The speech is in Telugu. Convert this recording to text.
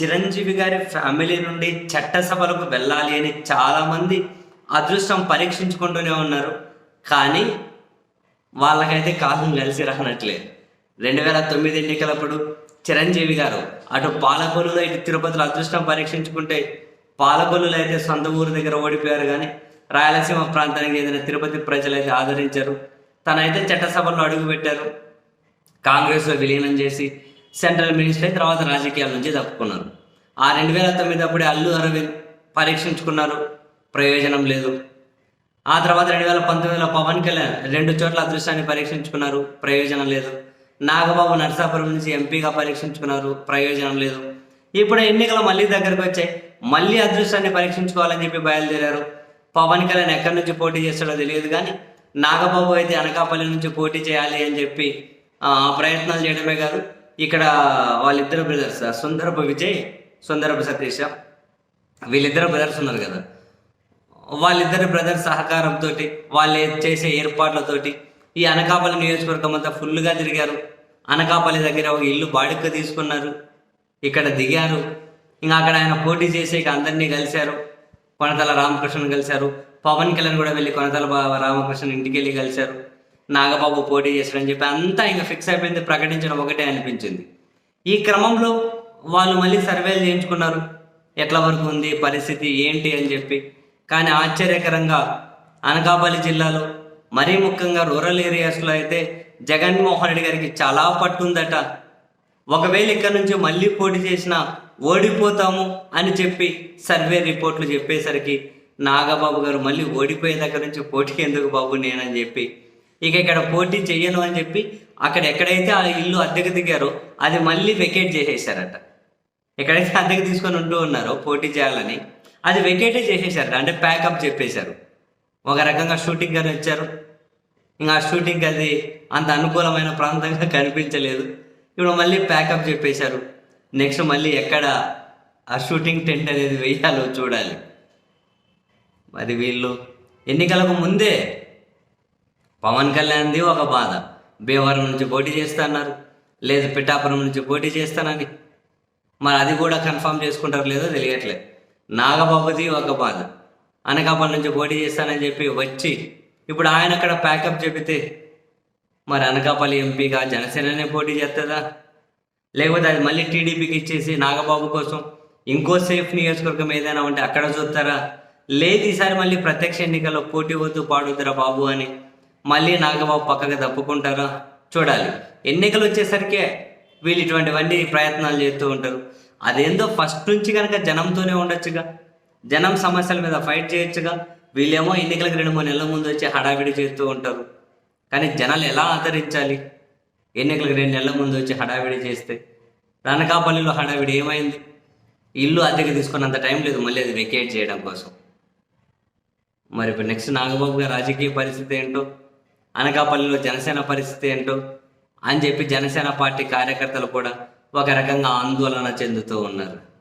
చిరంజీవి గారి ఫ్యామిలీ నుండి చట్టసభలకు వెళ్ళాలి అని చాలామంది అదృష్టం పరీక్షించుకుంటూనే ఉన్నారు. కానీ వాళ్ళకైతే కాలం కలిసి రానట్లేదు. రెండు వేల తొమ్మిది ఎన్నికలప్పుడు చిరంజీవి గారు అటు పాలకొల్లులో ఇటు తిరుపతిలో అదృష్టం పరీక్షించుకుంటే పాలకొల్లులో అయితే సొంత ఊరు దగ్గర ఓడిపోయారు కానీ రాయలసీమ ప్రాంతానికి చెందిన తిరుపతి ప్రజలైతే ఆదరించారు. తనైతే చట్టసభల్లో అడుగుపెట్టారు. కాంగ్రెస్లో విలీనం చేసి సెంట్రల్ మినిస్టర్ అయిన తర్వాత రాజకీయాల నుంచి తప్పుకున్నారు ఆ రెండు వేల తొమ్మిది అప్పుడే అల్లు అరవింద్ పరీక్షించుకున్నారు. ప్రయోజనం లేదు. ఆ తర్వాత రెండు వేల పంతొమ్మిదిలో పవన్ కళ్యాణ్ రెండు చోట్ల అదృష్టాన్ని పరీక్షించుకున్నారు. ప్రయోజనం లేదు. నాగబాబు నర్సాపురం నుంచి ఎంపీగా పరీక్షించుకున్నారు. ప్రయోజనం లేదు. ఇప్పుడు ఎన్నికలు మళ్ళీ దగ్గరకు వచ్చాయి. మళ్ళీ అదృష్టాన్ని పరీక్షించుకోవాలని చెప్పి బయలుదేరారు. పవన్ కళ్యాణ్ ఎక్కడి నుంచి పోటీ చేస్తాడో తెలియదు కానీ నాగబాబు అయితే అనకాపల్లి నుంచి పోటీ చేయాలి అని చెప్పి ప్రయత్నాలు చేయడమే కాదు ఇక్కడ వాళ్ళిద్దరు బ్రదర్స్ సుందరప విజయ్ సుందరప సతీష్. వీళ్ళిద్దరు బ్రదర్స్ ఉన్నారు కదా. వాళ్ళిద్దరు బ్రదర్స్ సహకారంతో వాళ్ళు చేసే ఏర్పాట్లతోటి ఈ అనకాపల్లి నియోజకవర్గం అంతా ఫుల్గా తిరిగారు. అనకాపల్లి దగ్గర ఒక ఇల్లు బాడుక తీసుకున్నారు. ఇక్కడ దిగారు. ఇంకా అక్కడ ఆయన పోటీ చేసి ఇక అందరినీ కలిశారు. కొనతల రామకృష్ణను కలిశారు. పవన్ కళ్యాణ్ కూడా వెళ్ళి కొనతల రామకృష్ణ ఇంటికి వెళ్ళి కలిశారు. నాగబాబు పోటీ చేశాడని చెప్పి అంతా ఇంకా ఫిక్స్ అయిపోయింది ప్రకటించడం ఒకటే అనిపించింది. ఈ క్రమంలో వాళ్ళు మళ్ళీ సర్వేలు చేయించుకున్నారు. ఎట్ల వరకు ఉంది పరిస్థితి ఏంటి అని చెప్పి. కానీ ఆశ్చర్యకరంగా అనకాపల్లి జిల్లాలో మరీ ముఖ్యంగా రూరల్ ఏరియాస్లో అయితే జగన్మోహన్ రెడ్డి గారికి చాలా పట్టు ఉందట ఒకవేళ ఇక్కడ నుంచి మళ్ళీ పోటీ చేసినా ఓడిపోతాము అని చెప్పి సర్వే రిపోర్ట్లు చెప్పేసరికి నాగబాబు గారు మళ్ళీ ఓడిపోయే దగ్గర నుంచి పోటీ ఎందుకు బాబు నేనని చెప్పి ఇక ఇక్కడ పోటీ చెయ్యను అని చెప్పి అక్కడ ఎక్కడైతే ఆ ఇల్లు అద్దెకు దిగారో అది మళ్ళీ వెకేట్ చేసేసారట. ఎక్కడైతే అద్దెకు తీసుకొని ఉంటూ ఉన్నారో పోటీ చేయాలని అది వెకేటే చేసేసారట. అంటే ప్యాకప్ చెప్పేశారు. ఒక రకంగా షూటింగ్ అని వచ్చారు. ఇంకా ఆ షూటింగ్ అది అంత అనుకూలమైన ప్రాంతంగా కనిపించలేదు. ఇప్పుడు మళ్ళీ ప్యాకప్ చెప్పేశారు. నెక్స్ట్ మళ్ళీ ఎక్కడ ఆ షూటింగ్ టెంట్ అనేది వేయాలో చూడాలి. మరి వీళ్ళు ఎన్నికలకు ముందే పవన్ కళ్యాణ్ది ఒక బాధ. భీమవరం నుంచి పోటీ చేస్తున్నారు. లేదు పిఠాపురం నుంచి పోటీ చేస్తానని. మరి అది కూడా కన్ఫర్మ్ చేసుకుంటారు లేదో తెలియట్లేదు నాగబాబుది ఒక బాధ. అనకాపల్లి నుంచి పోటీ చేస్తానని చెప్పి వచ్చి ఇప్పుడు ఆయన అక్కడ ప్యాకప్ చెబితే మరి అనకాపల్లి ఎంపీగా జనసేననే పోటీ చేస్తుందా? లేకపోతే అది మళ్ళీ టీడీపీకి ఇచ్చేసి నాగబాబు కోసం ఇంకో సేఫ్ నియోజకవర్గం ఏదైనా ఉంటే అక్కడ చూస్తారా? లేదు ఈసారి మళ్ళీ ప్రత్యక్ష ఎన్నికల్లో పోటీ వద్దు పాడుతురా బాబు అని. మళ్ళీ నాగబాబు పక్కకు తప్పుకుంటారా చూడాలి. ఎన్నికలు వచ్చేసరికే వీళ్ళు ఇటువంటివన్నీ ప్రయత్నాలు చేస్తూ ఉంటారు. అదేందో ఫస్ట్ నుంచి కనుక జనంతోనే ఉండొచ్చుగా. జనం సమస్యల మీద ఫైట్ చేయొచ్చుగా. వీళ్ళేమో ఎన్నికలకు రెండు మూడు నెలల ముందు వచ్చి హడావిడి చేస్తూ ఉంటారు. కానీ జనాలు ఎలా ఆదరించాలి? ఎన్నికలకు రెండు నెలల ముందు వచ్చి హడావిడి చేస్తే. రనకాపల్లిలో హడావిడి ఏమైంది? ఇల్లు అద్దెకి తీసుకున్నంత టైం లేదు మళ్ళీ అది వెకేట్ చేయడం కోసం. మరి ఇప్పుడు నెక్స్ట్ నాగబాబు గారి రాజకీయ పరిస్థితి ఏంటో? అనకాపల్లిలో జనసేన పరిస్థితి ఏంటో అని చెప్పి జనసేన పార్టీ కార్యకర్తలు కూడా ఒక రకంగా ఆందోళన చెందుతూ ఉన్నారు.